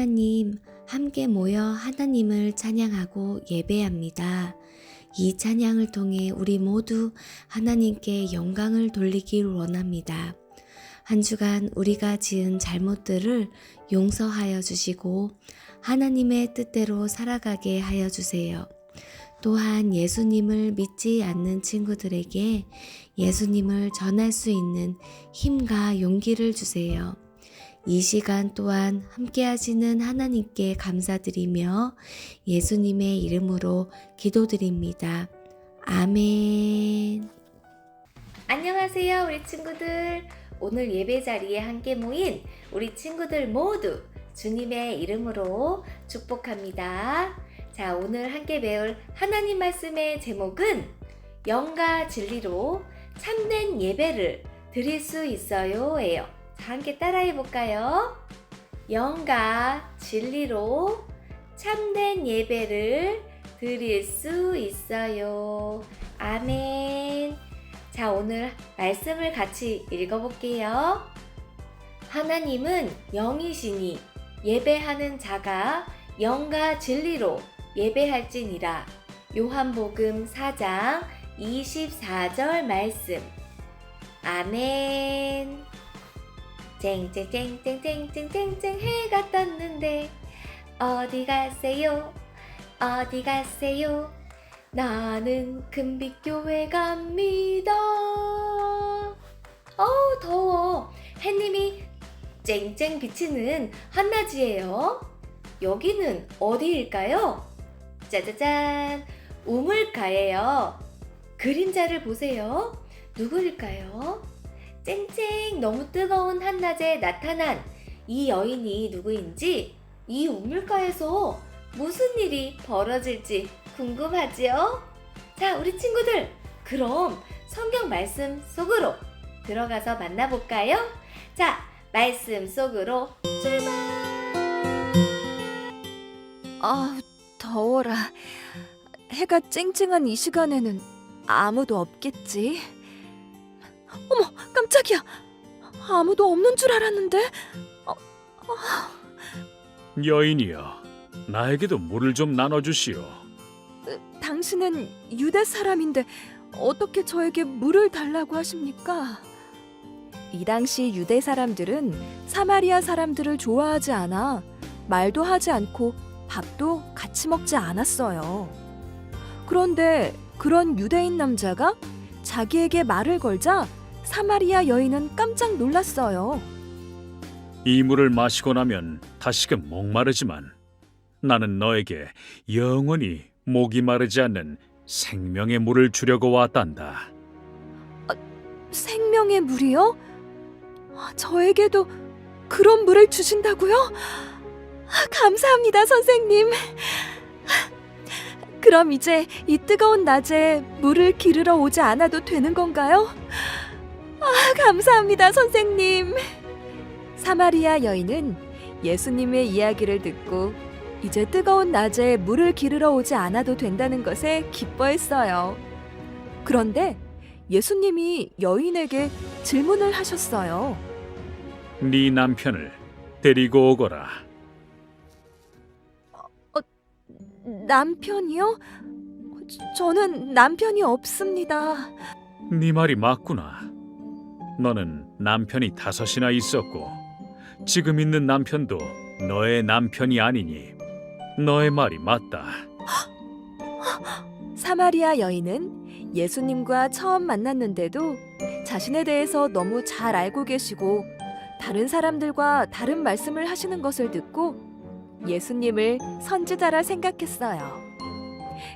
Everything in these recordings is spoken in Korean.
하나님, 함께 모여 하나님을 찬양하고 예배합니다. 이 찬양을 통해 우리 모두 하나님께 영광을 돌리길 원합니다. 한 주간 우리가 지은 잘못들을 용서하여 주시고 하나님의 뜻대로 살아가게 하여 주세요. 또한 예수님을 믿지 않는 친구들에게 예수님을 전할 수 있는 힘과 용기를 주세요. 이 시간 또한 함께 하시는 하나님께 감사드리며 예수님의 이름으로 기도드립니다. 아멘. 안녕하세요, 우리 친구들. 오늘 예배 자리에 함께 모인 우리 친구들 모두 주님의 이름으로 축복합니다. 자, 오늘 함께 배울 하나님 말씀의 제목은 영과 진리로 참된 예배를 드릴 수 있어요예요. 자, 함께 따라해 볼까요? 영과 진리로 참된 예배를 드릴 수 있어요. 아멘. 자, 오늘 말씀을 같이 읽어볼게요. 하나님은 영이시니 예배하는 자가 영과 진리로 예배할지니라. 요한복음 4장 24절 말씀. 아멘. 쨍쨍쨍쨍쨍쨍쨍쨍 해가 떴는데 어디 가세요? 어디 가세요? 나는 금빛교회 갑니다. 어 더워. 해님이 쨍쨍 비치는 한낮이에요. 여기는 어디일까요? 짜자잔! 우물가예요. 그림자를 보세요. 누구일까요? 쨍쨍 너무 뜨거운 한낮에 나타난 이 여인이 누구인지 이 우물가에서 무슨 일이 벌어질지 궁금하지요? 자, 우리 친구들, 그럼 성경 말씀 속으로 들어가서 만나볼까요? 자, 말씀 속으로 아, 더워라. 해가 쨍쨍한 이 시간에는 아무도 없겠지. 어머, 깜짝이야. 아무도 없는 줄 알았는데. 여인이여, 나에게도 물을 좀 나눠주시오. 당신은 유대 사람인데 어떻게 저에게 물을 달라고 하십니까? 이 당시 유대 사람들은 사마리아 사람들을 좋아하지 않아 말도 하지 않고 밥도 같이 먹지 않았어요. 그런데 그런 유대인 남자가 자기에게 말을 걸자 사마리아 여인은 깜짝 놀랐어요. 이 물을 마시고 나면 다시금 목마르지만 나는 너에게 영원히 목이 마르지 않는 생명의 물을 주려고 왔단다. 생명의 물이요? 아, 저에게도 그런 물을 주신다고요? 아, 감사합니다, 선생님. 그럼 이제 이 뜨거운 낮에 물을 기르러 오지 않아도 되는 건가요? 아, 감사합니다, 선생님. 사마리아 여인은 예수님의 이야기를 듣고 이제 뜨거운 낮에 물을 기르러 오지 않아도 된다는 것에 기뻐했어요. 그런데 예수님이 여인에게 질문을 하셨어요. 네 남편을 데리고 오거라. 남편이요? 저- 저는 남편이 없습니다. 네 말이 맞구나. 너는 남편이 다섯이나 있었고 지금 있는 남편도 너의 남편이 아니니 너의 말이 맞다. 사마리아 여인은 예수님과 처음 만났는데도 자신에 대해서 너무 잘 알고 계시고 다른 사람들과 다른 말씀을 하시는 것을 듣고 예수님을 선지자라 생각했어요.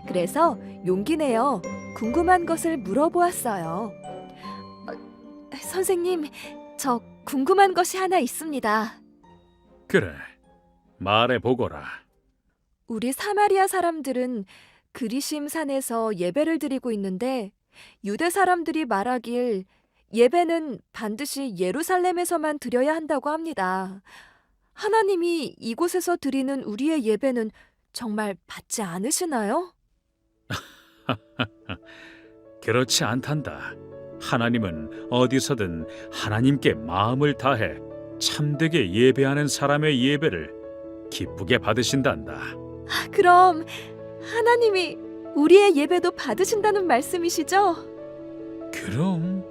그래서 용기 내어 궁금한 것을 물어보았어요. 어, 선생님, 저 궁금한 것이 하나 있습니다. 그래, 말해 보거라. 우리 사마리아 사람들은 그리심 산에서 예배를 드리고 있는데 유대 사람들이 말하길 예배는 반드시 예루살렘에서만 드려야 한다고 합니다. 하나님이 이곳에서 드리는 우리의 예배는 정말 받지 않으시나요? 그렇지 않단다. 하나님은 어디서든 하나님께 마음을 다해 참되게 예배하는 사람의 예배를 기쁘게 받으신단다. 그럼 하나님이 우리의 예배도 받으신다는 말씀이시죠? 그럼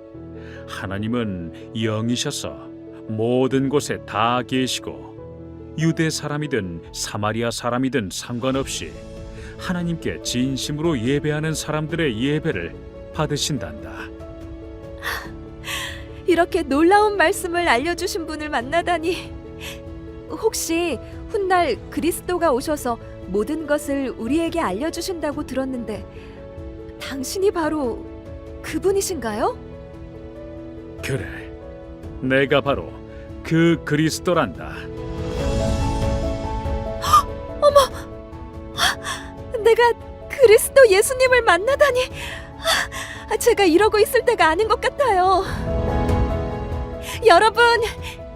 하나님은 영이셔서 모든 곳에 다 계시고 유대 사람이든 사마리아 사람이든 상관없이 하나님께 진심으로 예배하는 사람들의 예배를 받으신단다. 이렇게 놀라운 말씀을 알려주신 분을 만나다니. 혹시 훗날 그리스도가 오셔서 모든 것을 우리에게 알려주신다고 들었는데 당신이 바로 그분이신가요? 그래, 내가 바로 그 그리스도란다. 내가 그리스도 예수님을 만나다니. 아, 제가 이러고 있을 때가 아닌 것 같아요. 여러분,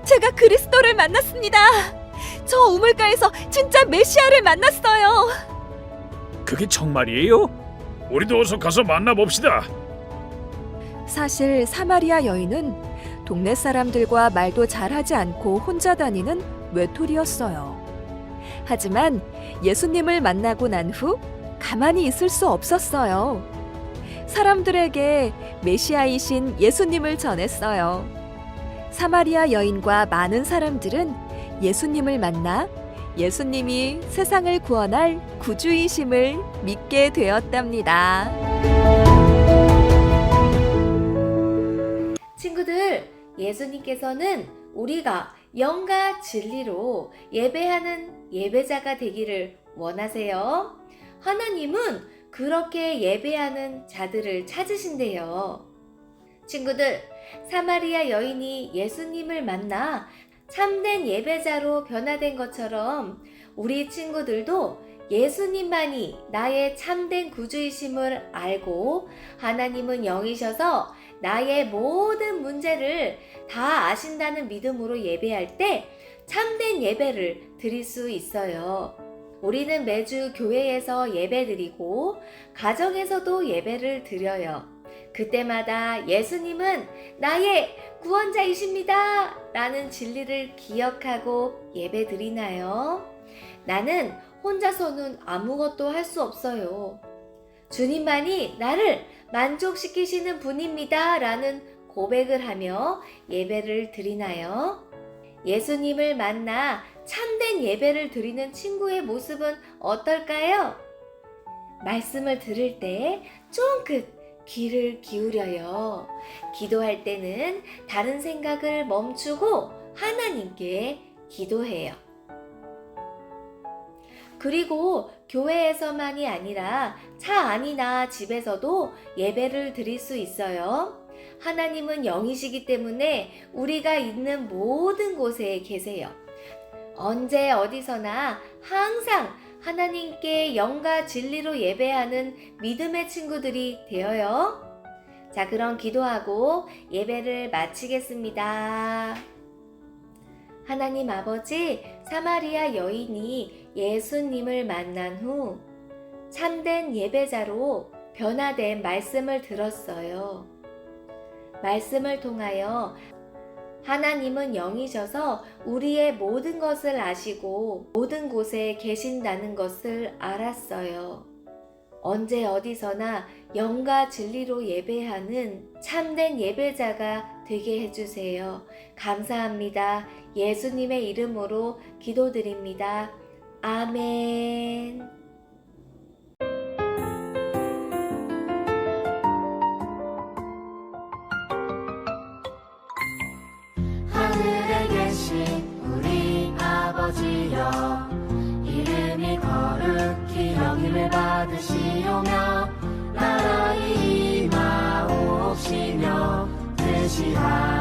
제가 그리스도를 만났습니다. 저 우물가에서 진짜 메시아를 만났어요. 그게 정말이에요? 우리도 어서 가서 만나봅시다. 사실 사마리아 여인은 동네 사람들과 말도 잘하지 않고 혼자 다니는 외톨이였어요. 하지만 예수님을 만나고 난 후 가만히 있을 수 없었어요. 사람들에게 메시아이신 예수님을 전했어요. 사마리아 여인과 많은 사람들은 예수님을 만나 예수님이 세상을 구원할 구주이심을 믿게 되었답니다. 친구들, 예수님께서는 우리가 영과 진리로 예배하는 예배자가 되기를 원하세요. 하나님은 그렇게 예배하는 자들을 찾으신대요. 친구들, 사마리아 여인이 예수님을 만나 참된 예배자로 변화된 것처럼 우리 친구들도 예수님만이 나의 참된 구주이심을 알고 하나님은 영이셔서 나의 모든 문제를 다 아신다는 믿음으로 예배할 때 참된 예배를 드릴 수 있어요. 우리는 매주 교회에서 예배 드리고 가정에서도 예배를 드려요. 그때마다 예수님은 나의 구원자이십니다. 라는 진리를 기억하고 예배 드리나요? 나는 혼자서는 아무것도 할 수 없어요. 주님만이 나를 만족시키시는 분입니다. 라는 고백을 하며 예배를 드리나요? 예수님을 만나 참된 예배를 드리는 친구의 모습은 어떨까요? 말씀을 들을 때 쫑긋 귀를 기울여요. 기도할 때는 다른 생각을 멈추고 하나님께 기도해요. 그리고 교회에서만이 아니라 차 안이나 집에서도 예배를 드릴 수 있어요. 하나님은 영이시기 때문에 우리가 있는 모든 곳에 계세요. 언제 어디서나 항상 하나님께 영과 진리로 예배하는 믿음의 친구들이 되어요. 자, 그럼 기도하고 예배를 마치겠습니다. 하나님 아버지, 사마리아 여인이 예수님을 만난 후 참된 예배자로 변화된 말씀을 들었어요. 말씀을 통하여 하나님은 영이셔서 우리의 모든 것을 아시고 모든 곳에 계신다는 것을 알았어요. 언제 어디서나 영과 진리로 예배하는 참된 예배자가 되게 해주세요. 감사합니다. 예수님의 이름으로 기도드립니다. 아멘. 其他